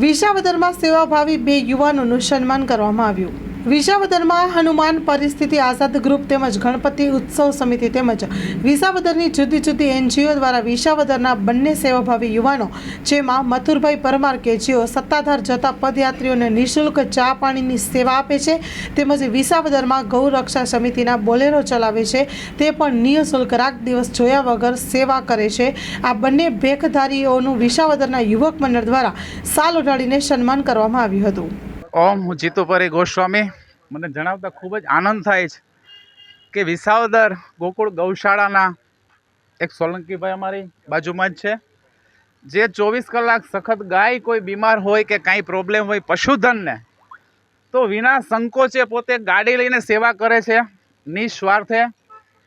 વિસાવદરમાં સેવાભાવી બે યુવાનોનું સન્માન કરવામાં આવ્યું. વિસાવદરમાં હનુમાન પરિસ્થિતિ આઝાદ ગ્રુપ તેમજ ગણપતિ ઉત્સવ સમિતિ તેમજ વિસાવદરની જુદી જુદી એનજીઓ દ્વારા વિસાવદરના બંને સેવાભાવી યુવાનો, જેમાં મથુરભાઈ પરમાર કે જેઓ સત્તાધાર જતા પદયાત્રીઓને નિઃશુલ્ક ચા પાણીની સેવા આપે છે, તેમજ વિસાવદરમાં ગૌરક્ષા સમિતિના બોલેરો ચલાવે છે, તે પણ નિઃશુલ્ક રાગ દિવસ જોયા વગર સેવા કરે છે. આ બંને ભેખધારીઓનું વિસાવદરના યુવક મંડળ દ્વારા સાલ ઉડાડીને સન્માન કરવામાં આવ્યું હતું. ઓમ, હું જીતુપરી ગોસ્વામી. મને જણાવતા ખૂબ જ આનંદ થાય છે કે વિસાવદર ગોકુળ ગૌશાળાના એક સોલંકીભાઈ અમારી બાજુમાં જ છે. જે ચોવીસ કલાક સખત ગાય કોઈ બીમાર હોય કે કાંઈ પ્રોબ્લેમ હોય પશુધનને, તો વિના સંકોચે પોતે ગાડી લઈને સેવા કરે છે નિસ્વાર્થે.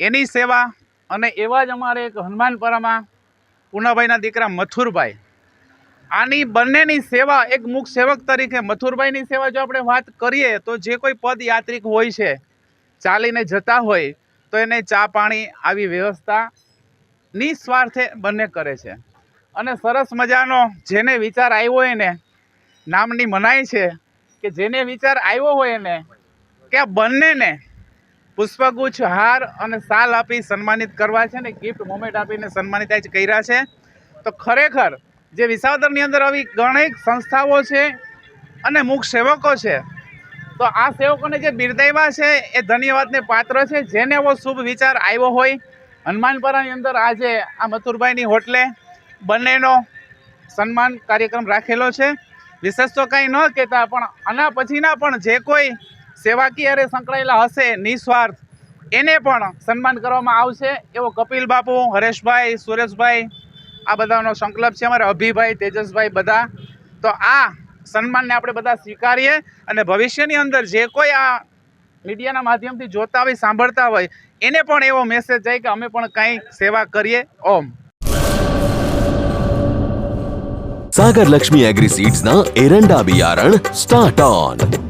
એની સેવા અને એવા જ અમારે એક હનુમાનપરામાં પૂનાભાઈના દીકરા મથુરભાઈ આની બંનેની સેવા એક મુખ સેવક તરીકે મથુરભાઈની સેવા જો આપણે વાત કરીએ તો જે કોઈ પદયાત્રિક હોય છે, ચાલીને જતા હોય, તો એને ચા પાણી આવી વ્યવસ્થા નિસ્વાર્થે બંને કરે છે. અને સરસ મજાનો જેને વિચાર આવ્યો હોય ને નામની મનાય છે કે જેને વિચાર આવ્યો હોય ને કે આ બંનેને પુષ્પગુચ્છ, હાર અને સાલ આપી સન્માનિત કરવા છે ને ગિફ્ટ મોમેન્ટ આપીને સન્માનિત કર્યા છે. તો ખરેખર જે વિસાવદરની અંદર આવી ઘણી સંસ્થાઓ છે અને મુખ સેવકો છે. તો આ સેવકોને જે બિરદાવ્યા છે એ ધન્યવાદને પાત્ર છે. જેને એવો શુભ વિચાર આવ્યો હોય, હનુમાનપરાની અંદર આજે આ મથુરભાઈની હોટલે બંનેનો સન્માન કાર્યક્રમ રાખેલો છે. વિશેષ તો કંઈ ન કહેતા, પણ આના પછીના પણ જે કોઈ સેવાકીય હારે સંકળાયેલા હશે, નિસ્વાર્થ, એને પણ સન્માન કરવામાં આવશે એવો કપિલ બાપુ, હરેશભાઈ, સુરેશભાઈ આ બધાનો સંકલ્પ છે અમારા અભિભાઈ, તેજસભાઈ બધા. તો આ સન્માનને આપણે બધા સ્વીકારીએ અને ભવિષ્યની અંદર જે કોઈ આ મીડિયાના માધ્યમથી જોતા હોય, સાંભળતા હોય, એને પણ એવો મેસેજ જાય કે અમે પણ કંઈ સેવા કરીએ. ઓમ. સાગર લક્ષ્મી એગ્રી સીડ્સના એરંડા બિયારણ સ્ટાર્ટ ઓન